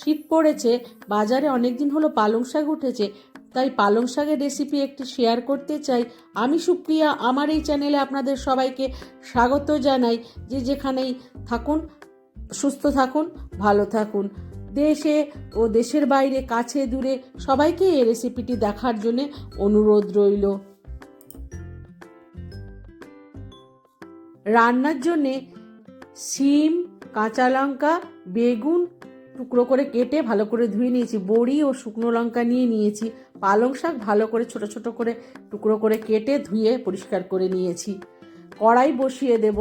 শীত পড়েছে, বাজারে অনেক দিন হলো পালং শাক উঠেছে, তাই পালং শাকের রেসিপি একটি শেয়ার করতে চাই। আমি সুপ্রিয়া, আমার এই চ্যানেলে আপনাদের সবাইকে স্বাগত জানাই। যে যেখানেই থাকুন, সুস্থ থাকুন, ভালো থাকুন। দেশে ও দেশের বাইরে, কাছে, দূরে সবাইকে এই রেসিপিটি দেখার জন্য অনুরোধ রইল। রান্নার জন্যে শিম, কাঁচা লঙ্কা, বেগুন টুকরো করে কেটে ভালো করে ধুয়ে নিয়েছি। বড়ি ও শুকনো লঙ্কা নিয়ে নিয়েছি। পালং শাক ভালো করে ছোট ছোট করে টুকরো করে কেটে ধুয়ে পরিষ্কার করে নিয়েছি। কড়াই বসিয়ে দেব।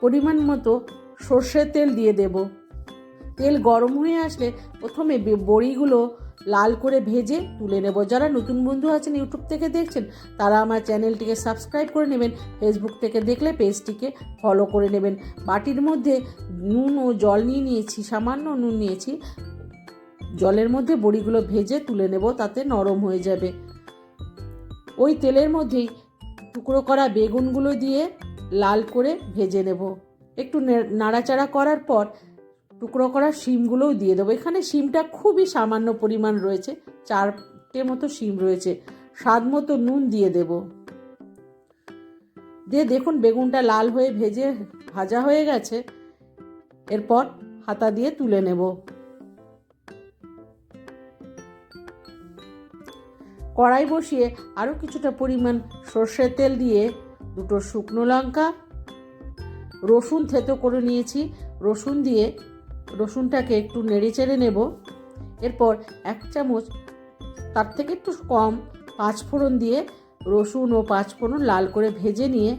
পরিমাণ মতো সর্ষের তেল দিয়ে দেব। তেল গরম হয়ে আসলে প্রথমে বড়িগুলো লাল করে ভেজে তুলে নেব। যারা নতুন বন্ধু আছেন, ইউটিউব থেকে দেখছেন, তারা আমার চ্যানেলটিকে সাবস্ক্রাইব করে নেবেন, ফেসবুক থেকে দেখলে পেজটিকে ফলো করে নেবেন। বাটির মধ্যে নুন ও জল নিয়ে নিয়েছি, সামান্য নুন নিয়েছি। জলের মধ্যে বড়িগুলো ভেজে তুলে নেব, তাতে নরম হয়ে যাবে। ওই তেলের মধ্যেই টুকরো করা বেগুনগুলো দিয়ে লাল করে ভেজে নেব। একটু নাড়াচাড়া করার পর টুকরো করা শিমগুলোও দিয়ে দেবো। এখানে শিমটা খুবই সামান্য পরিমাণ রয়েছে, চারটে মতো শিম রয়েছে। স্বাদ মতো নুন দিয়ে দেব। দিয়ে দেখুন, বেগুনটা লাল হয়ে ভেজে ভাজা হয়ে গেছে। এরপর হাতা দিয়ে তুলে নেব। কড়াই বসিয়ে আরও কিছুটা পরিমাণ সর্ষের তেল দিয়ে দুটো শুকনো লঙ্কা, রসুন থেতো করে নিয়েছি। রসুন দিয়ে রসুনটাকে একটু নেড়ে চেড়ে নেব। এরপর এক চামচ তার থেকে একটু কম পাঁচ ফোড়ন দিয়ে রসুন ও পাঁচ ফোড়ন লাল করে ভেজে নিয়ে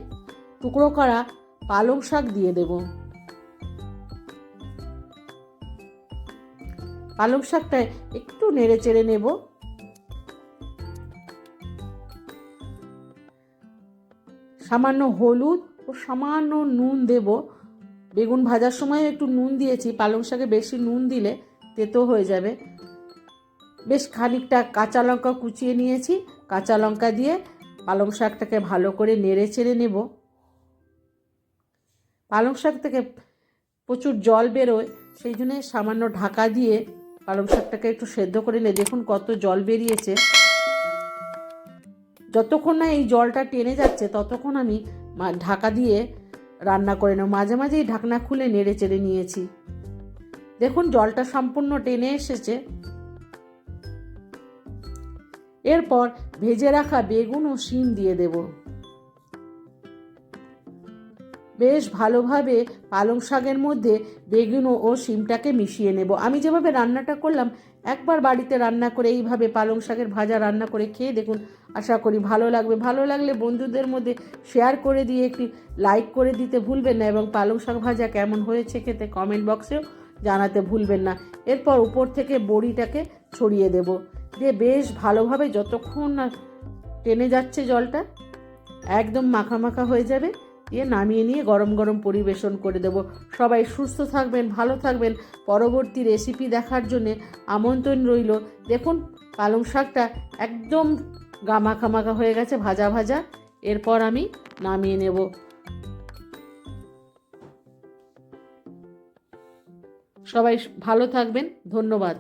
টুকরো করা পালং শাক দিয়ে দেব। পালং শাকটা একটু নেড়ে চেড়ে নেব। সামান্য হলুদ ও সামান্য নুন দেব। বেগুন ভাজার সময় একটু নুন দিয়েছি, পালং শাকে বেশি নুন দিলে তেতো হয়ে যাবে। বেশ খানিকটা কাঁচা লঙ্কা কুচিয়ে নিয়েছি, কাঁচা লঙ্কা দিয়ে পালং শাকটাকে ভালো করে নেড়ে চেড়ে নেব। পালং শাক থেকে প্রচুর জল বেরোয়, সেই জন্য সামান্য ঢাকা দিয়ে পালং শাকটাকে একটু সেদ্ধ করে নিয়ে দেখুন কত জল বেরিয়েছে। যতক্ষণ না এই জলটা টেনে যাচ্ছে, ততক্ষণ আমি ঢাকা দিয়ে রান্না করে নেব মাঝে মাঝেই ঢাকনা খুলে নেড়ে চেড়ে নিয়েছি। দেখুন, জলটা সম্পূর্ণ টেনে এসেছে। এরপর ভেজে রাখা বেগুন ও শিম দিয়ে দেব। বেশ ভালোভাবে পালং শাকের মধ্যে বেগুন ও- শিমটাকে মিশিয়ে নেব। আমি যেভাবে রান্নাটা করলাম, একবার বাড়িতে রান্না করে এইভাবে পালং শাকের ভাজা রান্না করে খেয়ে দেখুন, আশা করি ভালো লাগবে। ভালো লাগলে বন্ধুদের মধ্যে শেয়ার করে দিয়ে একটি লাইক করে দিতে ভুলবেন না এবং পালং শাক ভাজা কেমন হয়েছে খেতে কমেন্ট বক্সেও জানাতে ভুলবেন না। এরপর উপর থেকে বড়িটাকে ছড়িয়ে দেব। দিয়ে বেশ ভালোভাবে যতক্ষণ না টেনে যাচ্ছে জলটা, একদম মাখা মাখা হয়ে যাবে। দিয়ে নামিয়ে নিয়ে গরম গরম পরিবেশন করে দেব। সবাই সুস্থ থাকবেন, ভালো থাকবেন। পরবর্তী রেসিপি দেখার জন্যে আমন্ত্রণ রইল। দেখুন, পালং শাকটা একদম গা মাখা মাখা হয়ে গেছে, ভাজা ভাজা। এরপর আমি নামিয়ে নেব। সবাই ভালো থাকবেন, ধন্যবাদ।